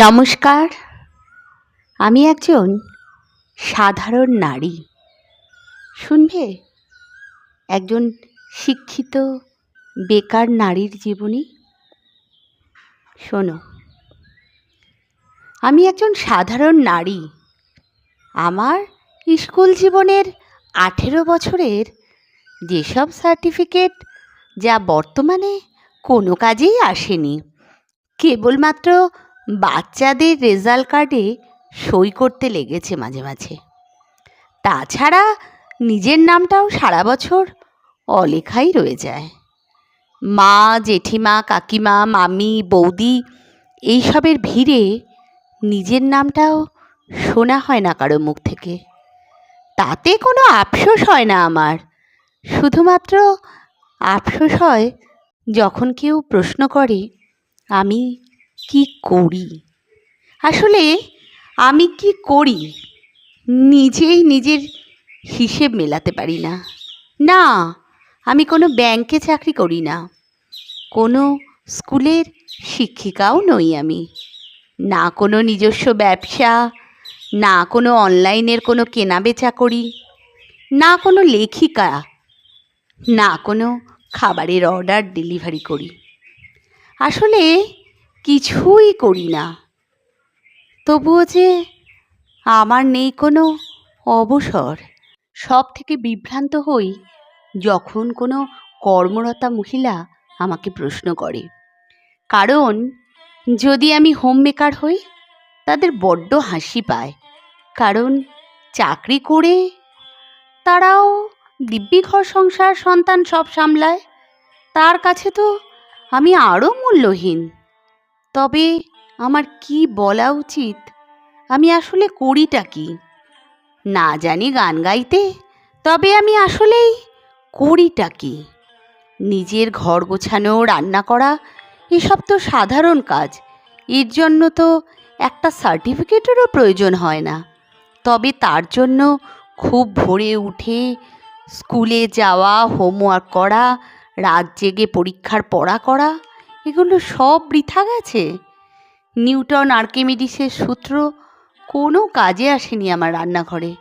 নমস্কার। আমি একজন সাধারণ নারী। শুনবে? একজন শিক্ষিত বেকার নারীর জীবনী? শোনো, আমি একজন সাধারণ নারী। আমার স্কুল জীবনের আঠেরো বছরের যেসব সার্টিফিকেট যা বর্তমানে কোনো কাজেই আসেনি, কেবলমাত্র বাচ্চাদের রেজাল্ট কার্ডে সই করতে লেগেছে মাঝে মাঝে। তাছাড়া নিজের নামটাও সারা বছর অলেখাই রয়ে যায়। মা, জেঠিমা, কাকিমা, মামি, বৌদি এইসবের ভিড়ে নিজের নামটাও শোনা হয় না কারও মুখ থেকে। তাতে কোনো আফসোস হয় না আমার। শুধুমাত্র আফসোস হয় যখন কেউ প্রশ্ন করে, আমি কি করি? আসলে আমি কি করি? নিজেই নিজের হিসেব মেলাতে পারি না। না, আমি কোনো ব্যাংকে চাকরি করি না। কোনো স্কুলের শিক্ষিকাও নই আমি। না কোনো নিজস্ব ব্যবসা, না কোনো অনলাইনের কোনো কেনাবেচা করি, না কোনো লেখিকা, না কোনো খাবারের অর্ডার ডেলিভারি করি। আসলে কিছুই করি না। তবুও যে আমার নেই কোনো অবসর। সব থেকে বিভ্রান্ত হই যখন কোনো কর্মরতা মহিলা আমাকে প্রশ্ন করে। কারণ যদি আমি হোম মেকার হই, তাদের বড্ড হাসি পায়। কারণ চাকরি করে তারাও দিব্যি ঘর সংসার সন্তান সব সামলায়। তার কাছে তো আমি আরও মূল্যহীন। তবে আমার কি বলা উচিত? আমি আসলে করিটা কি? না জানি গান গাইতে, তবে আমি আসলেই করিটা কি? নিজের ঘর গোছানো, রান্না করা, এসব তো সাধারণ কাজ। এর জন্য তো একটা সার্টিফিকেটেরও প্রয়োজন হয় না। তবে তার জন্য খুব ভোরে উঠে, স্কুলে যাওয়া, হোমওয়ার্ক করা, রাত জেগে পরীক্ষার পড়া করা এগুলো সব বৃথা গেছে। নিউটন আর্কিমিডিসের সূত্র কোনো কাজে আসেনি আমার রান্নাঘরে।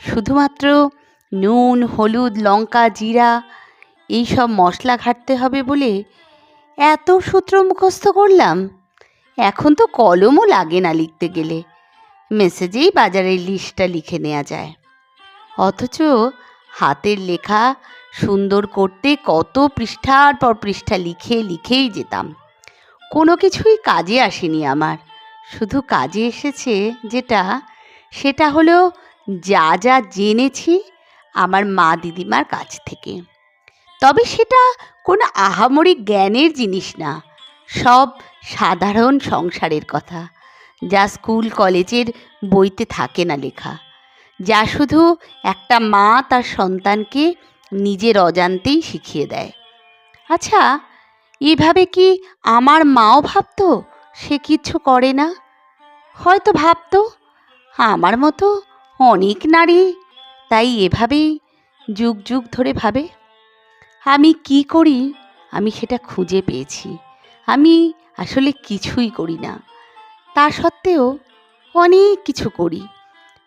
শুধুমাত্র নুন, হলুদ, লঙ্কা, জিরা, এই সব মশলা ঘাটতে হবে বলে এত সূত্র মুখস্থ করলাম। এখন তো কলমও লাগে না লিখতে গেলে। মেসেজেই বাজারের লিস্টটা লিখে নেওয়া যায়। অথচ হাতের লেখা সুন্দর করতে কত পৃষ্ঠার পর পৃষ্ঠা লিখে লিখেই যেতাম। কোনো কিছুই কাজে আসেনি আমার। শুধু কাজে এসেছে যেটা, সেটা হলো যা যা জেনেছি আমার মা দিদিমার কাছ থেকে। তবে সেটা কোনো আহামরি জ্ঞানের জিনিস না। সব সাধারণ সংসারের কথা। যা স্কুল, কলেজের বইতে থাকে না লেখা। যা শুধু একটা মা তার সন্তানকে নিজের অজান্তেই শিখিয়ে দেয়। আচ্ছা এভাবে কি আমার মাও ভাবতো সে কিছু করে না? হয়তো ভাবতো। আমার মতো অনেক নারী, তাই এভাবেই যুগ যুগ ধরে ভাবে। আমি কি করি? আমি সেটা খুঁজে পেয়েছি। আমি আসলে কিছুই করি না। তা সত্ত্বেও অনেক কিছু করি।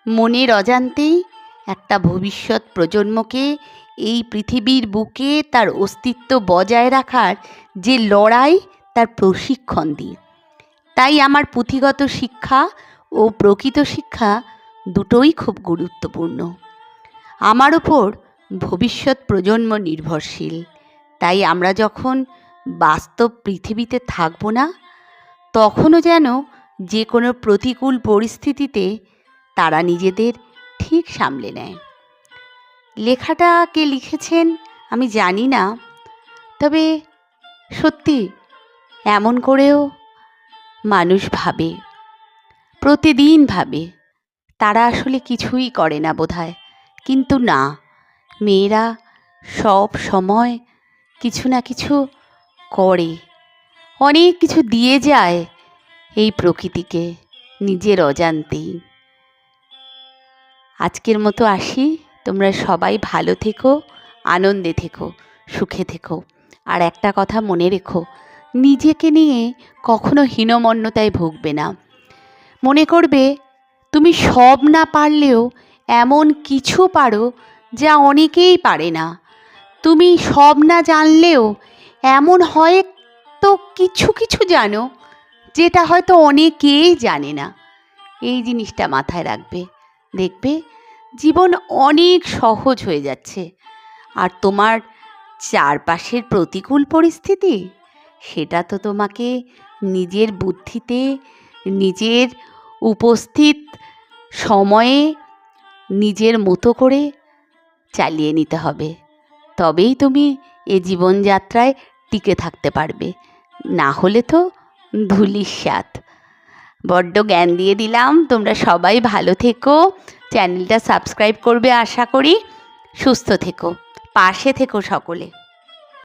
মনের অজান্তেই একটা ভবিষ্যৎ প্রজন্মকে এই পৃথিবীর বুকে তার অস্তিত্ব বজায় রাখার যে লড়াই, তার প্রশিক্ষণ দিই তাই আমার পুঁথিগত শিক্ষা ও প্রকৃত শিক্ষা দুটোই খুব গুরুত্বপূর্ণ। আমার ওপর ভবিষ্যৎ প্রজন্ম নির্ভরশীল। তাই আমরা যখন বাস্তব পৃথিবীতে থাকব না, তখনও যেন যে কোনো প্রতিকূল পরিস্থিতিতে তারা নিজেদের ঠিক সামলে নেয়। লেখাটা কে লিখেছেন আমি জানি না। তবে সত্যি এমন করেও মানুষ ভাবে, প্রতিদিন ভাবে। তারা আসলে কিছুই করে না বোধহয়। কিন্তু না, মেয়েরা সব সময় কিছু না কিছু করে। অনেক কিছু দিয়ে যায় এই প্রকৃতিকে নিজের অজান্তেই। আজকের মতো আসি। তোমরা সবাই ভালো থেকো, আনন্দে থেকো, সুখে থেকো। আর একটা কথা মনে রেখো, নিজেকে নিয়ে কখনো হীনমন্যতায় ভুগবে না। মনে করবে, তুমি সব না পারলেও এমন কিছু পারো যা অনেকেই পারে না। তুমি সব না জানলেও এমন হয় তো কিছু কিছু জানো, যেটা হয়তো অনেকেই জানে না। এই জিনিসটা মাথায় রাখবে। দেখবে জীবন অনেক সহজ হয়ে যাচ্ছে। আর তোমার চারপাশের প্রতিকূল পরিস্থিতি, সেটা তো তোমাকে নিজের বুদ্ধিতে, নিজের উপস্থিত সময়ে, নিজের মতো করে চালিয়ে নিতে হবে। তবেই তুমি এ জীবনযাত্রায় টিকে থাকতে পারবে। না হলে তো ধুলির স্বাদ বড্ড জ্ঞান দিয়ে দিলাম। তোমরা সবাই ভালো থেকো। চ্যানেলটা সাবস্ক্রাইব করবে আশা করি। সুস্থ থেকো পাশে থেকো সকলে।